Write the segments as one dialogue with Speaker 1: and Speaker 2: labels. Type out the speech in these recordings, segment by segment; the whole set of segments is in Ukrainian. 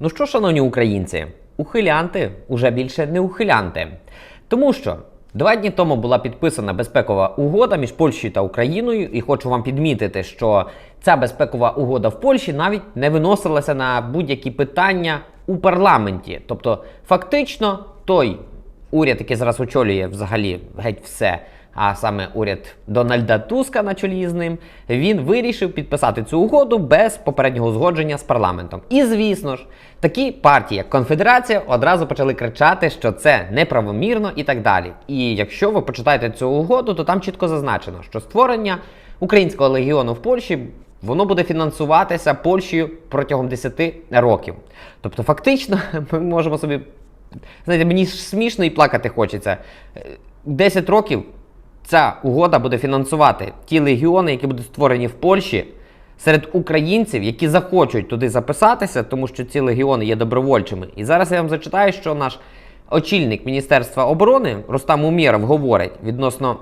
Speaker 1: Ну що, шановні українці, ухилянти уже більше не ухилянти. Тому що два дні тому була підписана безпекова угода між Польщею та Україною, і хочу вам підмітити, що ця безпекова угода в Польщі навіть не виносилася на будь-які питання у парламенті. Тобто, фактично, той уряд, який зараз очолює взагалі геть все, а саме уряд Дональда Туска на чолі з ним, він вирішив підписати цю угоду без попереднього узгодження з парламентом. І звісно ж, такі партії, як Конфедерація, одразу почали кричати, що це неправомірно і так далі. І якщо ви почитаєте цю угоду, то там чітко зазначено, що створення українського легіону в Польщі. Воно буде фінансуватися Польщею протягом 10 років. Тобто, фактично, ми можемо собі Знаєте, мені смішно і плакати хочеться. Е, 10 років ця угода буде фінансувати ті легіони, які будуть створені в Польщі серед українців, які захочуть туди записатися, тому що ці легіони є добровольчими. І зараз я вам зачитаю, що наш очільник Міністерства оборони Рустам Умєров говорить відносно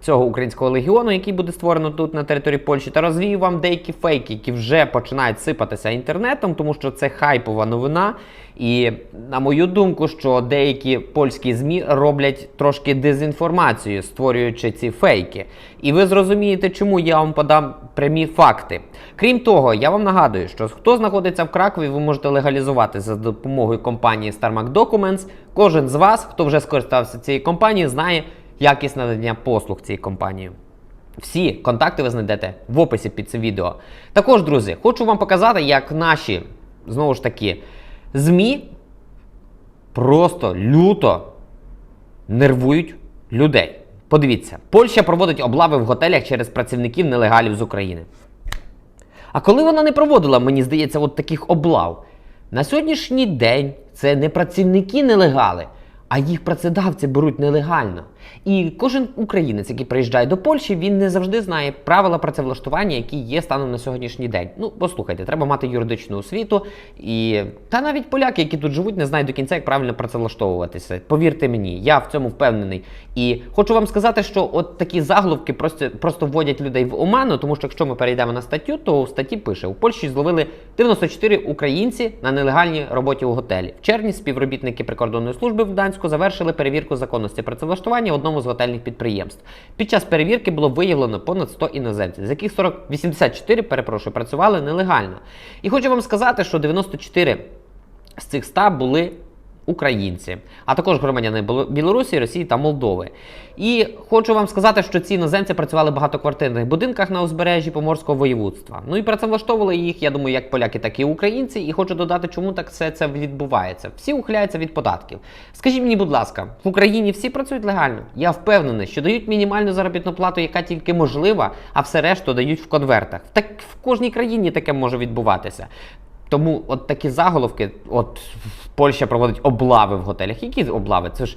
Speaker 1: цього українського легіону, який буде створено тут на території Польщі, та розвію вам деякі фейки, які вже починають сипатися інтернетом, тому що це хайпова новина. І на мою думку, що деякі польські змі роблять трошки дезінформацію, створюючи ці фейки. І ви зрозумієте, чому я вам подам прямі факти. Крім того, я вам нагадую, що хто знаходиться в Кракові, ви можете легалізувати за допомогою компанії StarMac Documents. Кожен з вас, хто вже скористався цією компанією, знає якість надання послуг цієї компанії. Всі контакти ви знайдете в описі під цим відео. Також, друзі, хочу вам показати, як наші, знову ж таки, ЗМІ просто люто нервують людей. Подивіться, Польща проводить облави в готелях через працівників нелегалів з України. А коли вона не проводила, мені здається, от таких облав, на сьогоднішній день це не працівники нелегали, а їх працедавці беруть нелегально. І кожен українець, який приїжджає до Польщі, він не завжди знає правила працевлаштування, які є станом на сьогоднішній день. Ну, послухайте, треба мати юридичну освіту. І та навіть поляки, які тут живуть, не знають до кінця, як правильно працевлаштовуватися. Повірте мені, я в цьому впевнений. І хочу вам сказати, що от такі заголовки просто, просто вводять людей в оману, тому що якщо ми перейдемо на статтю, то у статті пише: у Польщі зловили 94 українці на нелегальній роботі у готелі. В червні співробітники прикордонної служби в Гданську завершили перевірку законності працевлаштування в одному з готельних підприємств. Під час перевірки було виявлено понад 100 іноземців, з яких 40, 84, перепрошую, працювали нелегально. І хочу вам сказати, що 94 з цих 100 були українці, а також громадяни Білорусі, Росії та Молдови. І хочу вам сказати, що ці іноземці працювали в багатоквартирних будинках на узбережжі Поморського воєводства. Ну і працевлаштовували їх, я думаю, як поляки, так і українці. І хочу додати, чому так все це відбувається. Всі ухиляються від податків. Скажіть мені, будь ласка, в Україні всі працюють легально? Я впевнений, що дають мінімальну заробітну плату, яка тільки можлива, а все решту дають в конвертах. Так в кожній країні таке може відбуватися. Тому от такі заголовки, от Польща проводить облави в готелях. Які облави? Це ж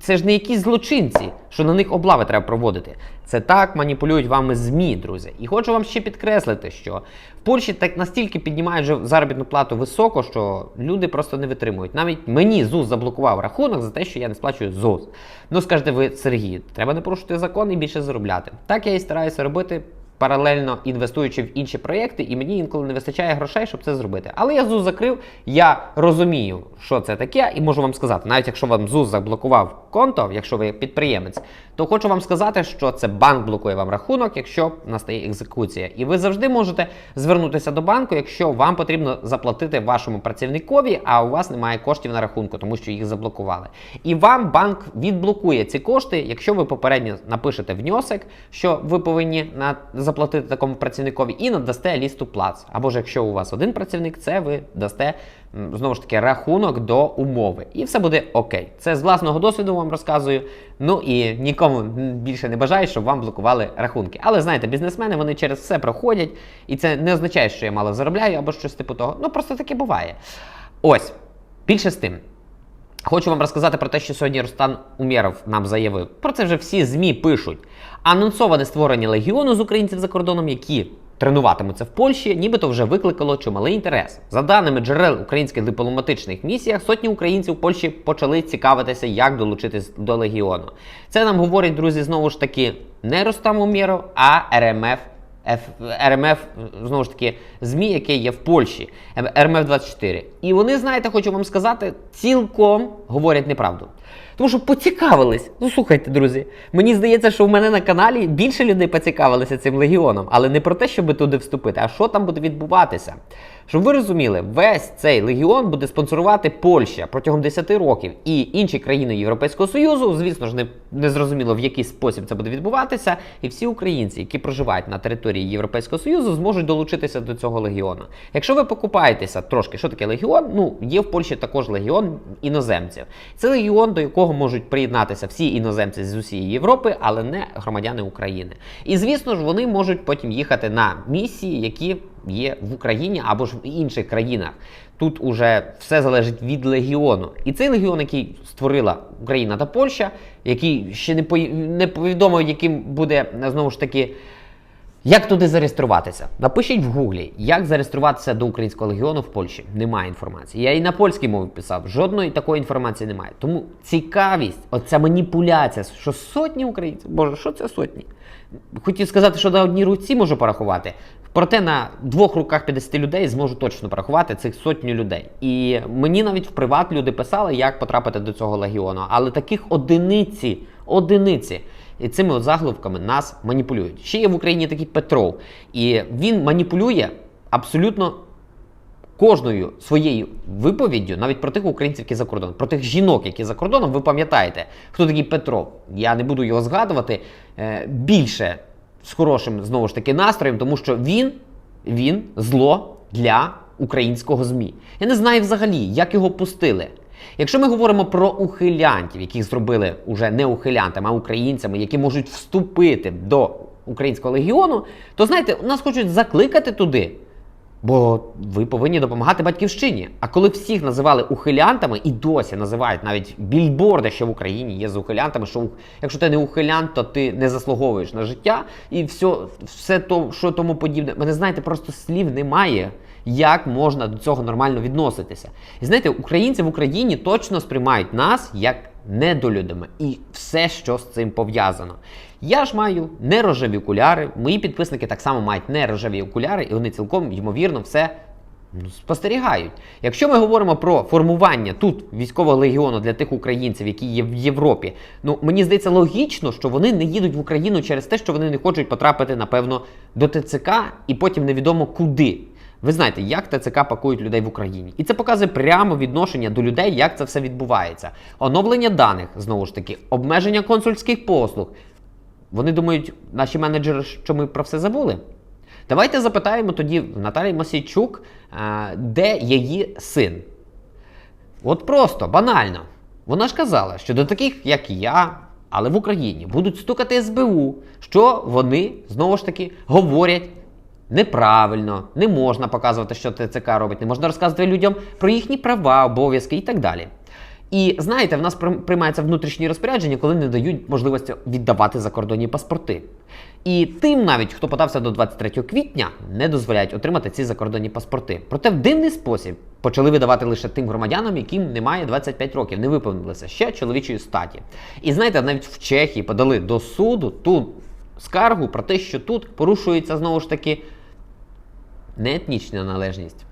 Speaker 1: це ж не якісь злочинці, що на них облави треба проводити. Це так маніпулюють вами ЗМІ, друзі. І хочу вам ще підкреслити, що в Польщі так настільки піднімають заробітну плату високо, що люди просто не витримують. Навіть мені ЗУЗ заблокував рахунок за те, що я не сплачую ЗУЗ. Ну скажете ви, Сергій, треба не порушити закон і більше заробляти. Так я і стараюся робити паралельно інвестуючи в інші проєкти, і мені інколи не вистачає грошей, щоб це зробити. Але я ЗУЗ закрив, я розумію, що це таке, і можу вам сказати, навіть якщо вам ЗУЗ заблокував конто, якщо ви підприємець, то хочу вам сказати, що це банк блокує вам рахунок, якщо настає екзекуція. І ви завжди можете звернутися до банку, якщо вам потрібно заплатити вашому працівникові, а у вас немає коштів на рахунку, тому що їх заблокували. І вам банк відблокує ці кошти, якщо ви попередньо напишете внесок, що ви повинні на заплатити такому працівникові, і надасте лісту плац. Або ж якщо у вас один працівник, це ви дасте знову ж таки рахунок до умови. І все буде окей. Це з власного досвіду вам розказую. Ну і нікому більше не бажаю, щоб вам блокували рахунки. Але знаєте, бізнесмени вони через все проходять, і це не означає, що я мало заробляю або щось типу того. Ну просто таке буває. Ось, більше з тим. Хочу вам розказати про те, що сьогодні Рустан Умєров нам заявив. Про це вже всі ЗМІ пишуть. Анонсоване створення легіону з українців за кордоном, які тренуватимуться в Польщі, нібито вже викликало чималий інтерес. За даними джерел українських дипломатичних місіях, сотні українців в Польщі почали цікавитися, як долучитись до легіону. Це нам говорять, друзі, знову ж таки, не Рустам Умєров, а РМФ Ф- РМФ, знову ж таки, ЗМІ, яке є в Польщі, РМФ 24. І вони, знаєте, хочу вам сказати, цілком говорять неправду. Тому що поцікавились. Ну слухайте, друзі. Мені здається, що в мене на каналі більше людей поцікавилися цим легіоном, але не про те, щоб туди вступити, а що там буде відбуватися. Щоб ви розуміли, весь цей легіон буде спонсорувати Польща протягом 10 років і інші країни Європейського Союзу. Звісно ж, не, не зрозуміло в який спосіб це буде відбуватися. І всі українці, які проживають на території Європейського Союзу, зможуть долучитися до цього легіону. Якщо ви покупаєтеся трошки, що таке легіон? Ну є в Польщі також легіон іноземців. Це легіон, до якого можуть приєднатися всі іноземці з усієї Європи, але не громадяни України. І звісно ж, вони можуть потім їхати на місії, які є в Україні або ж в інших країнах. Тут уже все залежить від легіону. І цей легіон, який створила Україна та Польща, який ще не не повідомо, яким буде знову ж таки. Як туди зареєструватися? Напишіть в гуглі, як зареєструватися до українського легіону в Польщі. Немає інформації. Я і на польській мові писав, жодної такої інформації немає. Тому цікавість, оця маніпуляція, що сотні українців, боже, що це сотні? Хотів сказати, що на одній руці можу порахувати. Проте на двох руках 50 людей зможу точно порахувати цих сотню людей. І мені навіть в приват люди писали, як потрапити до цього легіону. Але таких одиниці, одиниці. І цими от заголовками нас маніпулюють. Ще є в Україні такий Петров, і він маніпулює абсолютно кожною своєю виповіддю, навіть про тих українців, які за кордоном, про тих жінок, які за кордоном, ви пам'ятаєте, хто такий Петров. Я не буду його згадувати е, більше з хорошим знову ж таки настроєм, тому що він, він зло для українського ЗМІ. Я не знаю взагалі, як його пустили. Якщо ми говоримо про ухилянтів, яких зробили уже не ухилянтами, а українцями, які можуть вступити до українського легіону, то знаєте, нас хочуть закликати туди. Бо ви повинні допомагати батьківщині. А коли всіх називали ухилянтами і досі називають навіть більборди, що в Україні є з ухилянтами, що якщо ти не ухилянт, то ти не заслуговуєш на життя і все, все то, що тому подібне. Мене знаєте, просто слів немає, як можна до цього нормально відноситися. І знаєте, українці в Україні точно сприймають нас як недолюдами і все, що з цим пов'язано. Я ж маю не рожеві окуляри, мої підписники так само мають не рожеві окуляри, і вони цілком ймовірно все ну, спостерігають. Якщо ми говоримо про формування тут військового легіону для тих українців, які є в Європі, ну мені здається логічно, що вони не їдуть в Україну через те, що вони не хочуть потрапити, напевно, до ТЦК і потім невідомо куди. Ви знаєте, як ТЦК пакують людей в Україні. І це показує прямо відношення до людей, як це все відбувається. Оновлення даних, знову ж таки, обмеження консульських послуг. Вони думають, наші менеджери, що ми про все забули. Давайте запитаємо тоді в Наталії Мосійчук, е, де її син. От просто, банально. Вона ж казала, що до таких, як я, але в Україні, будуть стукати СБУ, що вони знову ж таки говорять неправильно, не можна показувати, що ТЦК робить, не можна розказувати людям про їхні права, обов'язки і так далі. І знаєте, в нас прийм- приймаються внутрішні розпорядження, коли не дають можливості віддавати закордонні паспорти. І тим, навіть хто подався до 23 квітня, не дозволяють отримати ці закордонні паспорти. Проте в дивний спосіб почали видавати лише тим громадянам, яким немає 25 років, не виповнилися ще чоловічої статі. І знаєте, навіть в Чехії подали до суду ту скаргу про те, що тут порушується знову ж таки не етнічна належність.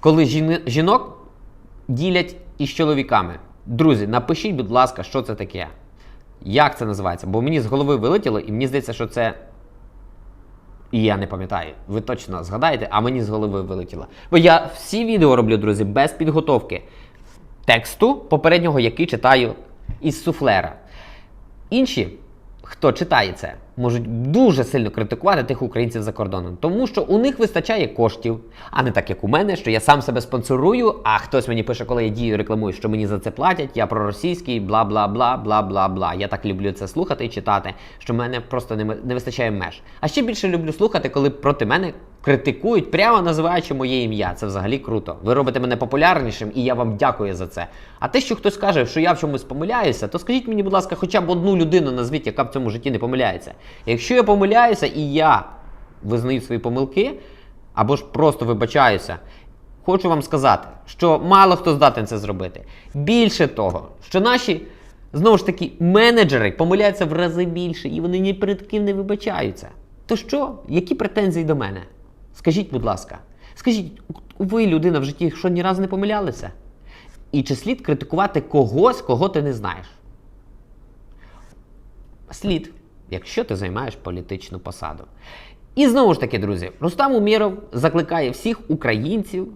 Speaker 1: Коли жінок ділять із чоловіками. Друзі, напишіть, будь ласка, що це таке. Як це називається? Бо мені з голови вилетіло, і мені здається, що це. І я не пам'ятаю. Ви точно згадаєте, а мені з голови вилетіло. Бо я всі відео роблю, друзі, без підготовки тексту попереднього, який читаю із суфлера. Інші, хто читає це, можуть дуже сильно критикувати тих українців за кордоном, тому що у них вистачає коштів, а не так як у мене, що я сам себе спонсорую, а хтось мені пише, коли я дію, рекламую, що мені за це платять, я проросійський, бла бла бла бла бла бла. Я так люблю це слухати і читати, що мене просто не вистачає меж. А ще більше люблю слухати, коли проти мене критикують, прямо називаючи моє ім'я. Це взагалі круто. Ви робите мене популярнішим, і я вам дякую за це. А те, що хтось каже, що я в чомусь помиляюся, то скажіть мені, будь ласка, хоча б одну людину назвіть, яка в цьому житті не помиляється. Якщо я помиляюся і я визнаю свої помилки, або ж просто вибачаюся, хочу вам сказати, що мало хто здатен це зробити. Більше того, що наші. Знову ж таки, менеджери помиляються в рази більше, і вони ні перед ким не вибачаються. то що? Які претензії до мене? Скажіть, будь ласка, скажіть, ви людина в житті, що ні разу не помилялися? І чи слід критикувати когось, кого ти не знаєш? Слід, якщо ти займаєш політичну посаду. І знову ж таки, друзі, Рустам Уміров закликає всіх українців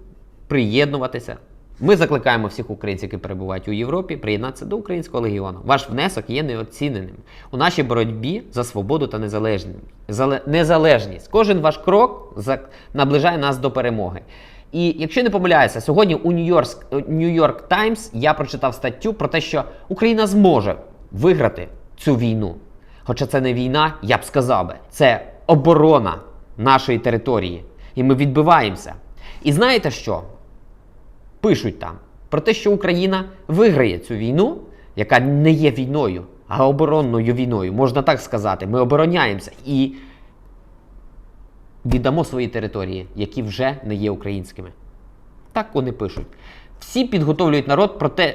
Speaker 1: приєднуватися. Ми закликаємо всіх українців, які перебувають у Європі, приєднатися до українського легіону. Ваш внесок є неоціненим у нашій боротьбі за свободу та незалежність. Кожен ваш крок наближає нас до перемоги. І якщо не помиляюся, сьогодні у Нью-Йорк Таймс я прочитав статтю про те, що Україна зможе виграти цю війну. Хоча це не війна, я б сказав би, це оборона нашої території. І ми відбиваємося. І знаєте що? Пишуть там про те, що Україна виграє цю війну, яка не є війною, а оборонною війною. Можна так сказати. Ми обороняємося і віддамо свої території, які вже не є українськими. Так вони пишуть. Всі підготовлюють народ про те,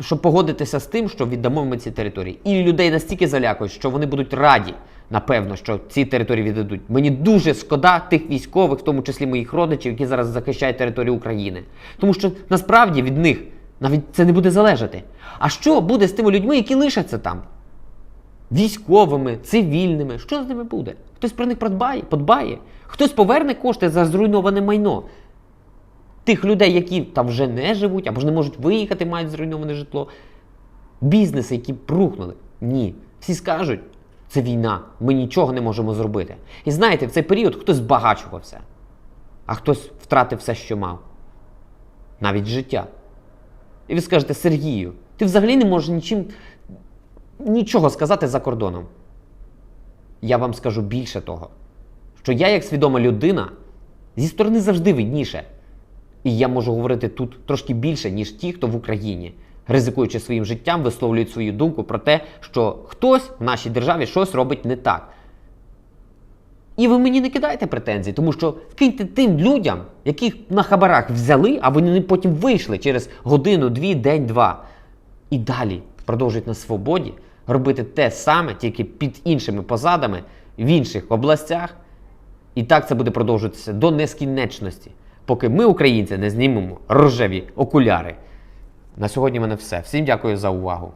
Speaker 1: щоб погодитися з тим, що віддамо ми ці території. І людей настільки залякують, що вони будуть раді, напевно, що ці території віддадуть. Мені дуже шкода тих військових, в тому числі моїх родичів, які зараз захищають територію України. Тому що насправді від них навіть це не буде залежати. А що буде з тими людьми, які лишаться там? Військовими, цивільними, що з ними буде? Хтось про них подбає, подбає, хтось поверне кошти за зруйноване майно тих людей, які там вже не живуть, або ж не можуть виїхати, мають зруйноване житло. Бізнеси, які прухнули. Ні. Всі скажуть, це війна, ми нічого не можемо зробити. І знаєте, в цей період хтось збагачувався, а хтось втратив все, що мав. Навіть життя. І ви скажете, Сергію, ти взагалі не можеш нічим, нічого сказати за кордоном. Я вам скажу більше того, що я, як свідома людина, зі сторони завжди видніше. І я можу говорити тут трошки більше, ніж ті, хто в Україні, ризикуючи своїм життям, висловлюють свою думку про те, що хтось в нашій державі щось робить не так. І ви мені не кидайте претензій, тому що киньте тим людям, яких на хабарах взяли, а вони потім вийшли через годину, дві, день, два. І далі продовжують на свободі робити те саме, тільки під іншими позадами, в інших областях. І так це буде продовжуватися до нескінченності, поки ми, українці, не знімемо рожеві окуляри. На сьогодні в мене все. Всім дякую за увагу.